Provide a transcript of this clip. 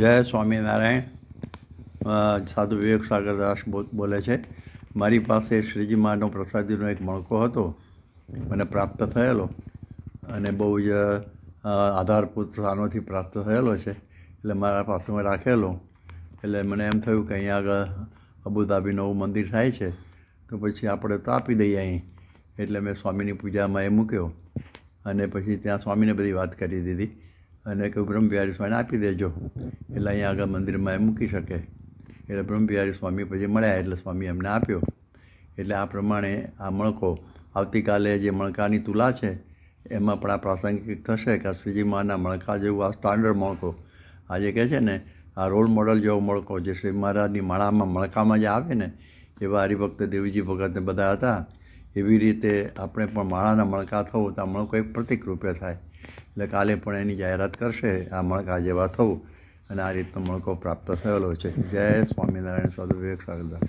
જય સ્વામિનારાયણ. સાધુ વિવેક સાગરદાસ બોલે છે. મારી પાસે શ્રીજી માનો પ્રસાદીનો એક મણકો હતો મને પ્રાપ્ત થયેલો અને બહુ જ આધારભૂત સ્થાનોથી પ્રાપ્ત થયેલો છે. એટલે મારા પાસે મેં રાખેલો. એટલે મને એમ થયું કે અહીંયા આગળ અબુધાબી નવું મંદિર થાય છે. તો પછી આપણે તો આપી દઈએ અહીં. એટલે મેં સ્વામીની પૂજામાં એ મૂક્યો. અને પછી ત્યાં સ્વામીને બધી વાત કરી દીધી. અને કોઈ બ્રહ્મવિહારી સ્વામીને આપી દેજો. એટલે અહીંયા આગળ મંદિરમાં એ મૂકી શકે. એટલે બ્રહ્મવિહારી સ્વામી પછી મળ્યા એટલે સ્વામી એમને આપ્યો. એટલે આ પ્રમાણે આ મણકો આવતીકાલે જે મણકાની તુલા છે, એમાં પણ આ પ્રાસંગિક થશે કે શ્રીજી માના મણકા જેવું આ સ્ટાન્ડર્ડ મણકો. આજે કહે છે ને, આ રોલ મોડલ જેવો મણકો જે શ્રી મહારાજની માળામાં, મણકામાં જે આવે ને, એવા હરિભક્ત દેવજી ભગતને બધા હતા, એવી રીતે આપણે પણ માળાના મણકા થવું તો આ મણકો એક પ્રતિક રૂપે થાય. એટલે કાલે પણ એની જાહેરાત કરશે. આ મણકા જેવા થવું. અને આ રીતનો મણકો પ્રાપ્ત થયેલો છે. જય સ્વામિનારાયણ. સાધુ વિવેક સાગરદાસ